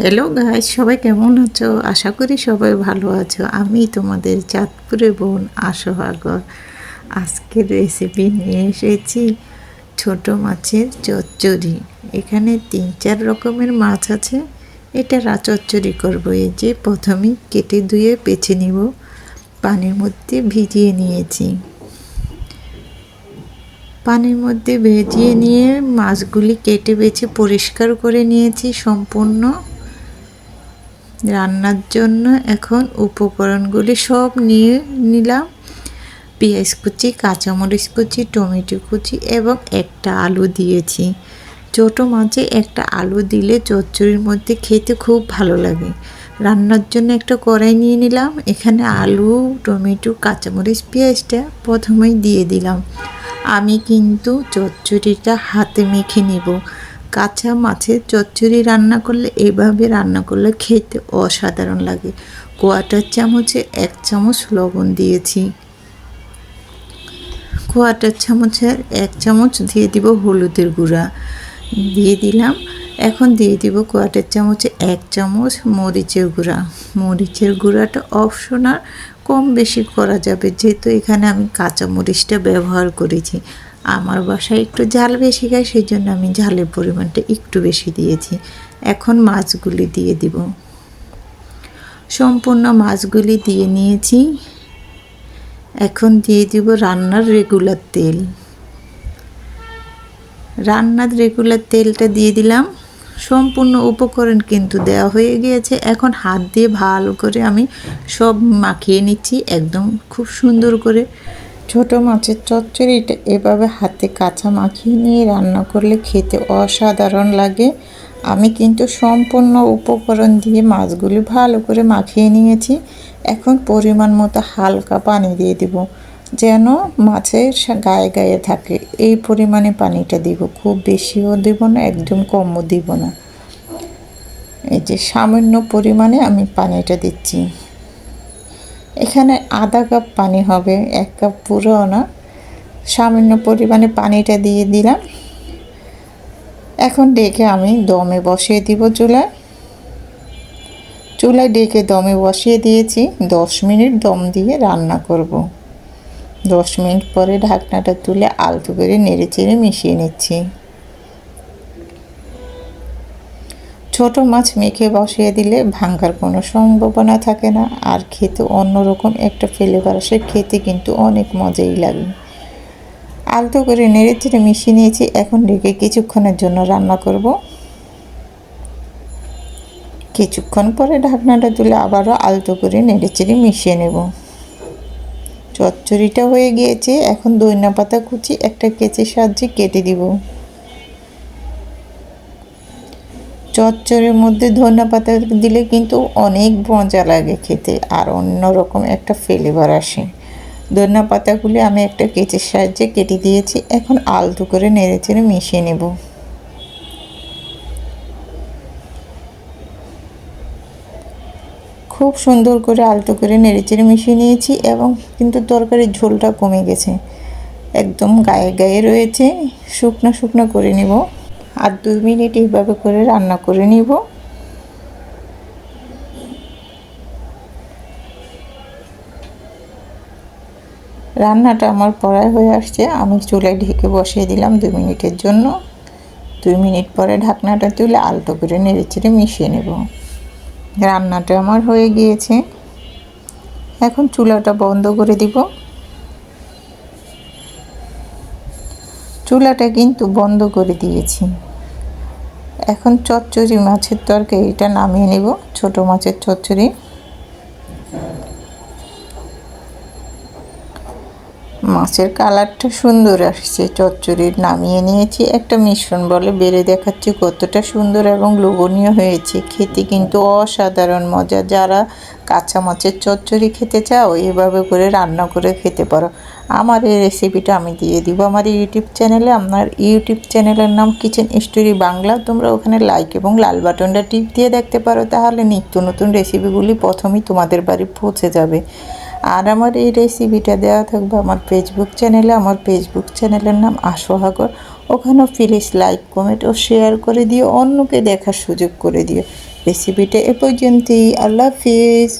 Hello guys সবাই কেমন আছো? আশা করি সবাই ভালো আছো। আমি তোমাদের চাঁদপুরে বোন আশোহাগর আজকের রেসিপি নিয়ে এসেছি ছোট মাছের চচ্চড়ি। এখানে তিন চার রকমের মাছ আছে। এটা রা চচ্চড়ি করব। এই যে প্রথমেই কেটে ধুয়ে বেছে নিব। পানির মধ্যে ভিজিয়ে নিয়েছি। পানির মধ্যে ভেজিয়ে নিয়ে মাছগুলি কেটে বেছে পরিষ্কার করে নিয়েছি সম্পূর্ণ। রান্নার জন্য এখন উপকরণগুলি সব নিয়ে নিলাম। পেঁয়াজ কুচি, কাঁচামরিচ কুচি, টমেটো কুচি এবং একটা আলু দিয়েছি। ছোটো মাছে একটা আলু দিলে চচ্চড়ির মধ্যে খেতে খুব ভালো লাগে। রান্নার জন্য একটা কড়াই নিয়ে নিলাম। এখানে আলু, টমেটো, কাঁচামরিচ, পেঁয়াজটা প্রথমেই দিয়ে দিলাম। আমি কিন্তু চচ্চড়িটা হাতে মেখে নিব। কাঁচা মাছের চচ্চড়ি রান্না করলে, এভাবে রান্না করলে খেতে অসাধারণ লাগে। কোয়াটার চামচে এক চামচ লবণ দিয়েছি। কোয়াটার চামচের এক চামচ দিয়ে দিব হলুদের গুঁড়া। দিয়ে দিলাম। এখন দিয়ে দিব কোয়াটার চামচে এক চামচ মরিচের গুঁড়া। মরিচের গুঁড়াটা অপশনাল, কম বেশি করা যাবে, যেহেতু এখানে আমি কাঁচা মরিচটা ব্যবহার করেছি। আমার বাসায় একটু ঝাল বেশি খায় সেই জন্য আমি ঝালের পরিমাণটা একটু বেশি দিয়েছি। এখন মাছগুলি দিয়ে দিব। সম্পূর্ণ মাছগুলি দিয়ে নিয়েছি। এখন দিয়ে দিব রান্নার রেগুলার তেল। রান্নার রেগুলার তেলটা দিয়ে দিলাম। সম্পূর্ণ উপকরণ কিন্তু দেওয়া হয়ে গিয়েছে। এখন হাত দিয়ে ভালো করে আমি সব মাখিয়ে নিচ্ছি, একদম খুব সুন্দর করে। ছোট মাছের চচ্চড়িটা এভাবে হাতে কাঁচা মাখিয়ে নিয়ে রান্না করলে খেতে অসাধারণ লাগে। আমি কিন্তু সম্পূর্ণ উপকরণ দিয়ে মাছগুলি ভালো করে মাখিয়ে নিয়েছি। এখন পরিমাণ মতো হালকা পানি দিয়ে দিব, যেন মাছের গায়ে গায়ে থাকে। এই পরিমাণে পানিটা দিব, খুব বেশিও দেব না, একদম কমও দিব না। এই যে সামান্য পরিমাণে আমি পানিটা দিচ্ছি। এখানে আধা কাপ পানি হবে, এক কাপ পুরো না। সামান্য পরিমাণে পানিটা দিয়ে দিলাম। এখন ডেকে আমি দমে বসিয়ে দিব চুলায়। চুলায় ডেকে দমে বসিয়ে দিয়েছি। দশ মিনিট দম দিয়ে রান্না করব। দশ মিনিট পরে ঢাকনাটা তুলে আলতু করে নেড়ে চেড়ে মিশিয়ে নিচ্ছি। ছোট মাছ মেখে বসিয়ে দিলে ভাঙ্গার কোনো সম্ভাবনা থাকে না। আর খেতে অন্যরকম একটা ফ্লেভার আসে, খেতে কিন্তু অনেক মজাই লাগে। আলতো করে নেড়ে চেড়ে মিশিয়ে নিয়েছি, এখন রেখে কিছুক্ষণের জন্য রান্না করব। কিছুক্ষণ পরে ঢাকনাটা তুলে আবারও আলতো করে নেড়ে চেড়ে মিশিয়ে নেব। চচ্চড়িটা হয়ে গিয়েছে, এখন দইনা পাতা কুচি একটা কেচের সাহায্যে কেটে দিব। চচ্চড়ের মধ্যে ধনে পাতা দিলে কিন্তু অনেক মজা লাগে খেতে। আর অন্যরকম একটা ফ্লেভার আসে। ধনে পাতাগুলি আমি একটা কেচের সাহায্যে কেটে দিয়েছি। এখন আলতু করে নেড়ে চেড়ে মিশিয়ে নেব। খুব সুন্দর করে আলতো করে নেড়ে চেড়ে মিশিয়ে নিয়েছি এবং কিন্তু তরকারির ঝোলটা কমে গেছে। একদম গায়ে গায়ে রয়েছে। শুকনো শুকনো করে নেব। আর দুই মিনিট এইভাবে করে রান্না করে নিব। রান্নাটা আমার পড়ায় হয়ে আসছে। আমি চুলায় ঢেকে বসিয়ে দিলাম দুই মিনিটের জন্য। দুই মিনিট পরে ঢাকনাটা তুলে আলতো করে নেড়ে চেড়ে মিশিয়ে নেব। রান্নাটা আমার হয়ে গিয়েছে। এখন চুলাটা বন্ধ করে দিব। চুলাটা কিন্তু বন্ধ করে দিয়েছি। এখন চচ্চড়ি মাছের তরকারিটা নামিয়ে নেব ছোট মাছের চচ্চড়ি। মাছের কালারটা সুন্দর আসছে। চচ্চড়ির নামিয়ে নিয়েছি। একটা মিশ্রণ বলে বেড়ে দেখাচ্ছি কতটা সুন্দর এবং লোভনীয় হয়েছে। খেতে কিন্তু অসাধারণ মজা। যারা কাঁচা মাছের চচ্চড়ি খেতে চাও, এভাবে করে রান্না করে খেতে পারো। আমার এই রেসিপিটা আমি দিয়ে দিব। আমার ইউটিউব চ্যানেলে, আমার ইউটিউব চ্যানেলের নাম কিচেন স্টোরি বাংলা তোমরা ওখানে লাইক এবং লাল বাটনটা টিপ দিয়ে দেখতে পারো। তাহলে নিত্য নতুন রেসিপিগুলি প্রথমেই তোমাদের বাড়ি পৌঁছে যাবে। আর আমার এই রেসিপিটা দেওয়া থাকবে আমার ফেসবুক চ্যানেলে আমার ফেসবুক চ্যানেলের নাম আশোহাগর। ওখানেও প্লিজ লাইক কমেন্ট ও শেয়ার করে দিও। অন্যকে দেখার সুযোগ করে দিও। রেসিপিটা এ পর্যন্তই। আল্লাহ হাফিজ।